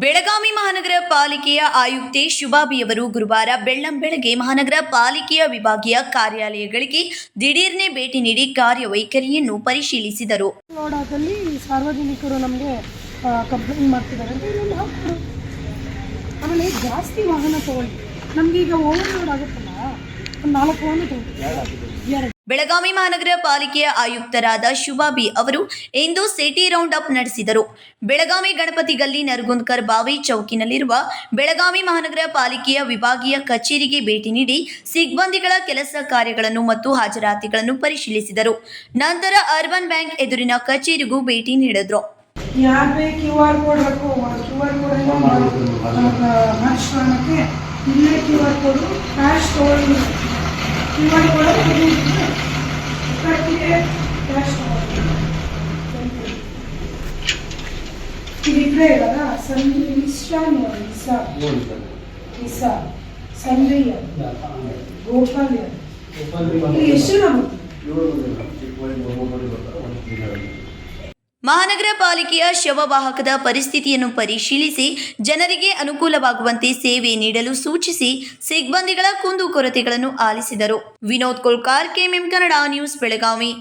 ಬೆಳಗಾವಿ ಮಹಾನಗರ ಪಾಲಿಕೆಯ ಆಯುಕ್ತೆ ಶುಭಾಬಿಯವರು ಗುರುವಾರ ಬೆಳ್ಳಂಬೆಳಗ್ಗೆ ಮಹಾನಗರ ಪಾಲಿಕೆಯ ವಿಭಾಗೀಯ ಕಾರ್ಯಾಲಯಗಳಿಗೆ ದಿಢೀರ್ನೆ ಭೇಟಿ ನೀಡಿ ಕಾರ್ಯವೈಖರಿಯನ್ನು ಪರಿಶೀಲಿಸಿದರು. ನೋಡೋದಲ್ಲಿ ಸಾರ್ವಜನಿಕರು ನಮಗೆ ಕಂಪ್ಲೇಂಟ್ ಮಾಡ್ತಿದ್ದಾರೆ ಆಮೇಲೆ ಜಾಸ್ತಿ ವಾಹನ ತಗೊಳ್ಳಿ. ನಮ್ಗೆ ಈಗ ಓವರ್ಲೋಡ್ ಆಗುತ್ತಲ್ಲ ನಾಲ್ಕು ಬೆಳಗಾವಿ ಮಹಾನಗರ ಪಾಲಿಕೆಯ ಆಯುಕ್ತರಾದ ಶುಭಾಬಿ ಅವರು ಇಂದು ಸಿಟಿ ರೌಂಡ್ ಅಪ್ ನಡೆಸಿದರು. ಬೆಳಗಾವಿ ಗಣಪತಿ ಗಲ್ಲಿ ನರಗುಂದ್ಕರ್ ಬಾವಿ ಚೌಕಿನಲ್ಲಿರುವ ಬೆಳಗಾವಿ ಮಹಾನಗರ ಪಾಲಿಕೆಯ ವಿಭಾಗೀಯ ಕಚೇರಿಗೆ ಭೇಟಿ ನೀಡಿ ಸಿಬ್ಬಂದಿಗಳ ಕೆಲಸ ಕಾರ್ಯಗಳನ್ನು ಮತ್ತು ಹಾಜರಾತಿಗಳನ್ನು ಪರಿಶೀಲಿಸಿದರು. ನಂತರ ಅರ್ಬನ್ ಬ್ಯಾಂಕ್ ಎದುರಿನ ಕಚೇರಿಗೂ ಭೇಟಿ ನೀಡಿದ್ರು. ఇవాళ కూడా ఇప్పటికే ఇది ఇప్పుడే కదా సంజయ్ ఇన్స్టా ఇన్స్టా ఇసా ಸಂಜಯ ಗೋಪಾಲ್ ಎಷ್ಟು ನಮಗೆ ಮಹಾನಗರ ಪಾಲಿಕೆಯ ಶವವಾಹಕದ ಪರಿಸ್ಥಿತಿಯನ್ನು ಪರಿಶೀಲಿಸಿ ಜನರಿಗೆ ಅನುಕೂಲವಾಗುವಂತೆ ಸೇವೆ ನೀಡಲು ಸೂಚಿಸಿ ಸಿಬ್ಬಂದಿಗಳ ಕುಂದುಕೊರತೆಗಳನ್ನು ಆಲಿಸಿದರು. Vinod Kolkar, KMM Kannada news Belagavi.